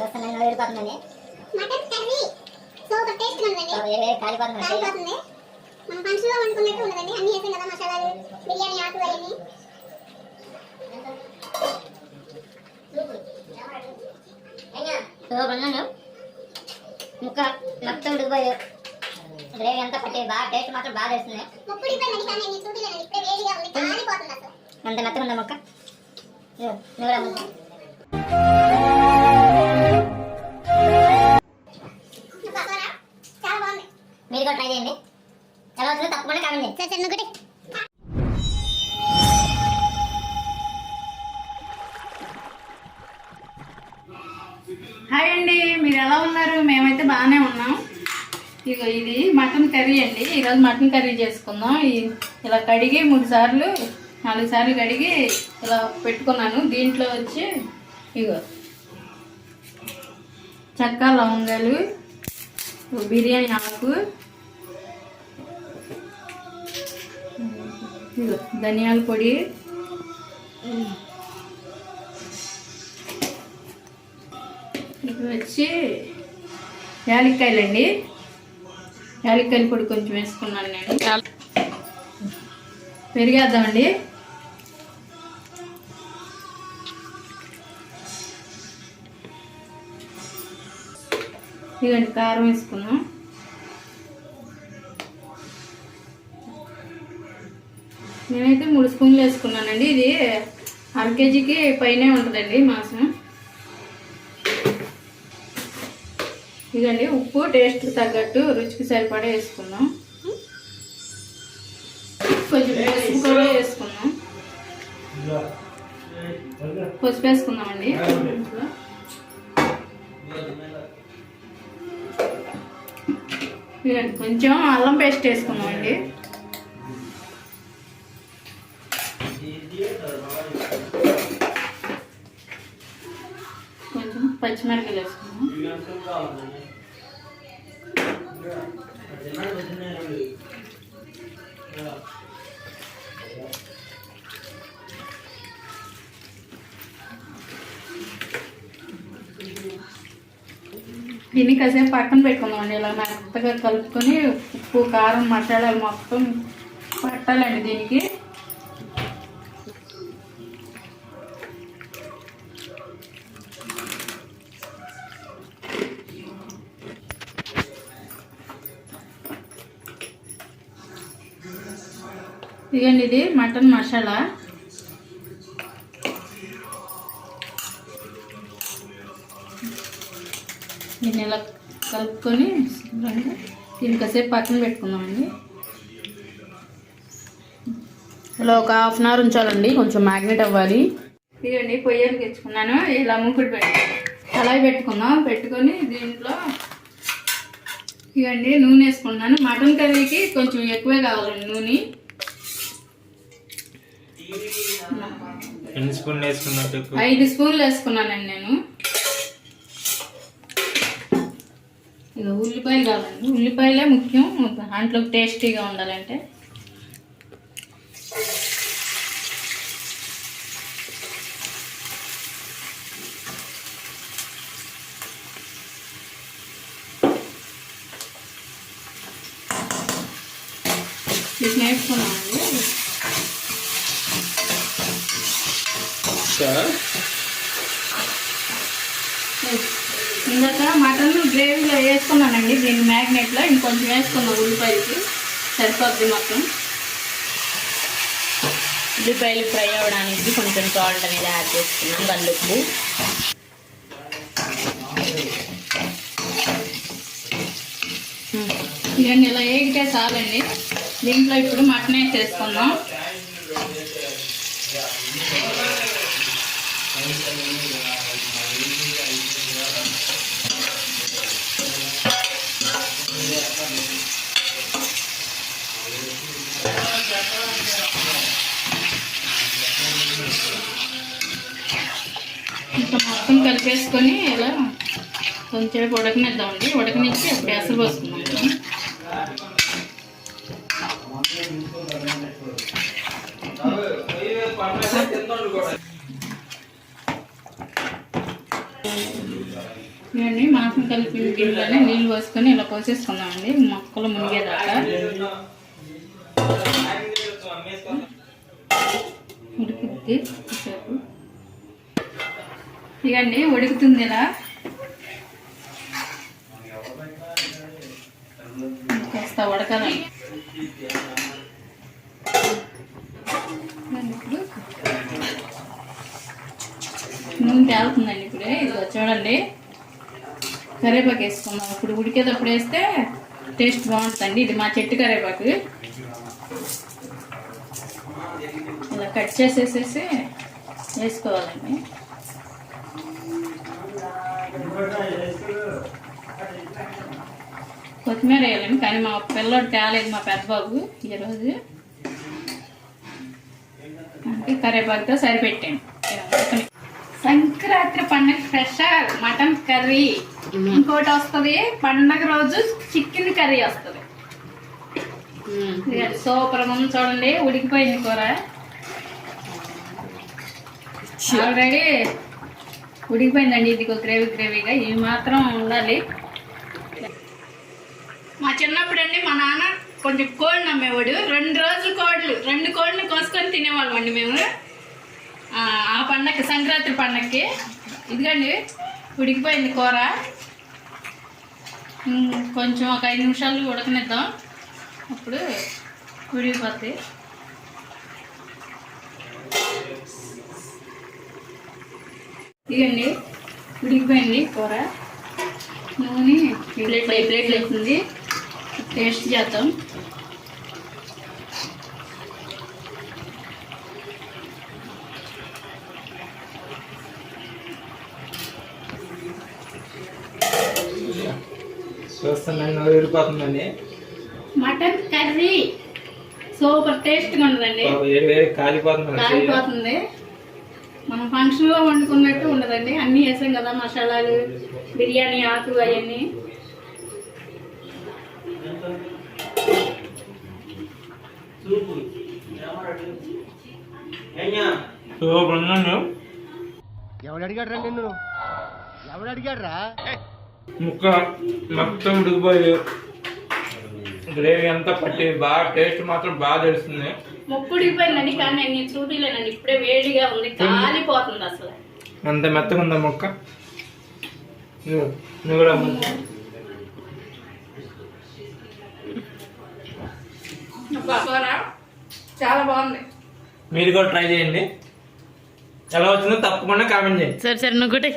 చూస్తున్నాను వెళ్ళిపోతుందండి mutton curry. Super taste ఉందండి. ఏ కాలిపోతుందండి కాలిపోతుంది మనం ఫంక్షన్లో వండుకున్నట్టు ఉండదండి. అన్ని వేసాం కదా మసాలాలు బిర్యానీ ఆకు అవన్నీ సూపర్ ముక్క మొత్తం ఉడికిపోయి గ్రేవీ అంతా పట్టి బాగా టేస్ట్ మాత్రం బాగా వేస్తుంది కాలిపోతుంది అంత మెత్తగా ఉందా ముక్క నువ్వు హాయ్ అండి మీరు ఎలా ఉన్నారు? మేమైతే బాగానే ఉన్నాం. ఇగో ఇది మటన్ కర్రీ అండి. ఈరోజు మటన్ కర్రీ చేసుకుందాం. ఈ- ఇలా కడిగి మూడు సార్లు నాలుగు సార్లు కడిగి ఇలా పెట్టుకున్నాను. దీంట్లో వచ్చి ఇగో చెక్క లవంగాలు బిర్యానీ ఆకు ఇగో ధనియాల పొడి వచ్చి యాలక్కాయలండి. యాలక్కాయల పొడి కొంచెం వేసుకున్నాను నేను. పెరిగేద్దామండి. ఇదండి కారం వేసుకున్నాం. నేనైతే మూడు స్పూన్లు వేసుకున్నానండి. ఇది అర కేజీకి పైనే ఉంటుందండి మాంసం. ఇదండి ఉప్పు టేస్ట్ తగ్గట్టు రుచికి సరిపడా వేసుకుందాం. కొంచెం పసుపు కూడా వేసుకుందాం. పసుపు వేసుకుందామండి. ఇదండి కొంచెం అల్లం పేస్ట్ వేసుకుందామండి కొంచెం పచ్చిమిరపకాయలు వేసుకుందాం దీన్ని కాసేపు పక్కన పెట్టుకుందామండి ఇలా మెత్తగా కలుపుకొని ఉప్పు కారం మసాలాలు మొత్తం పట్టాలండి దీనికి. ఇదిగండి ఇది మటన్ మసాలా. దీన్ని ఇలా కలుపుకొని శుభ్రంగా దీన్ని కాసేపు పక్కన పెట్టుకుందామండి. ఇలా ఒక హాఫ్ అన్ అవర్ ఉంచాలండి కొంచెం మ్యాగ్నెట్ అవ్వాలి. ఇదండి పొయ్యలు తెచ్చుకున్నాను ఇలా మూకుడు పెట్టి కళాయి పెట్టుకుందాం పెట్టుకొని దీంట్లో ఇదండి నూనె వేసుకున్నాను మటన్ కర్రీకి కొంచెం ఎక్కువే కావాలండి నూనె. ఎన్ని స్పూన్లు వేసుకున్నట్టు ఐదు స్పూన్లు వేసుకున్నానండి నేను. ఇక ఉల్లిపాయలు కావాలండి. ఉల్లిపాయలే ముఖ్యం. దాంట్లో టేస్టీగా ఉండాలంటే. వీటిని వేసుకున్నామండి ఇందాక మటన్ గ్రేవీలో వేసుకున్నానండి దీన్ని మ్యాగ్నెట్లో ఇంకొంచెం వేసుకున్నాం ఉల్లిపాయలకి. సరిపోద్ది మొత్తం. ఉల్లిపాయలు ఫ్రై అవ్వడానికి కొంచెం సాల్ట్ అనేది యాడ్ చేసుకున్నాం గల్లుప్పు ఇవన్నీ ఇలా వేగితే చాలండి. దీంట్లో ఇప్పుడు మటన్ వేసేసుకుందాం. మొత్తం కలిపేసుకొని ఇలా కొంచెం ఉడకనిద్దామండి. ఉడకనిచ్చి అప్పుడు ఎసరు పోసుకుందాం. ఇవన్నీ మాంసం కలిపి గిన్నెలోనే నీళ్ళు పోసుకొని ఇలా పోసేసుకుందామండి. మొక్కలు మునిగేదాకా. ఉడికిద్ది. ఇదండి ఉడుకుతుంది ఇలా. కాస్త ఉడకాలండి ఇప్పుడు. నూనె తేలుతుందండి ఇప్పుడే. ఇది చూడండి. కరేపాకు వేసుకుందాం. ఇప్పుడు ఉడికేటప్పుడు వేస్తే టేస్ట్ బాగుంటుందండి. ఇది మా చెట్టు కరేపాకు. ఇలా కట్ చేసేసేసి వేసుకోవాలండి. కొత్తిమీర వేయాలండి కానీ మా పిల్లోడు తేలేదు మా పెద్ద బాబు ఈరోజు. అందుకే కరివేపాకుతో సరిపెట్టాను. సంక్రాంతి పండుగ స్పెషల్ మటన్ కర్రీ. ఇంకోటి వస్తుంది పండగ రోజు చికెన్ కర్రీ వస్తుంది. సూపర్ ఉంది చూడండి ఉడికిపోయింది కూర. ఆల్రెడీ ఉడికిపోయిందండి. ఇది గ్రేవీ గ్రేవీగా. ఇవి మాత్రం ఉండాలి. మా చిన్నప్పుడు అండి మా నాన్న కొంచెం కోళ్ళు నమ్మేవాడు. రెండు రోజులు కోళ్ళు రెండు కోళ్ళని కోసుకొని తినేవాళ్ళం అండి మేము. ఆ ఆ పండగకి సంక్రాంతి పండగకి ఇదిగండి ఉడికిపోయింది కూర. కొంచెం ఒక ఐదు నిమిషాలు ఉడకనిద్దాం. అప్పుడు ఉడికిపోతాయి ఇదండి ఉడికిపోయింది కూర. నూనె ప్లేట్ ప్లేట్లు అవుతుంది టేస్ట్ చేద్దాం. Mutton curry. సూపర్ టేస్ట్గా వేడి కాలిపోతుంది కాలిపోతుంది. మనం ఫంక్షన్లో వండుకున్నట్టు ఉండదండి. అన్నీ వేసాం కదా మసాలాలు బిర్యానీ ఆకు అవన్నీ. ఎవడు అడిగాడు రా నిన్ను? ఎవడు అడిగాడు రా ముక్క మొత్తం ఉడికిపోయి గ్రేవీ అంతా పట్టి బాగా టేస్ట్ మాత్రం బాగా తెలుస్తుంది. ముక్కు ఉడికిపోయిందండి కానీ నేను చూడలేనండి ఇప్పుడే వేడిగా ఉంది. కాలిపోతుంది అసలు. అంత మెత్తగా ఉందా ముక్క? నువ్వు కూడా చాలా బాగుంది. మీరు కూడా ట్రై చేయండి. ఎలా వచ్చిందో తప్పకుండా కామెంట్ చేయండి. సరే సరే నువ్వు కూడా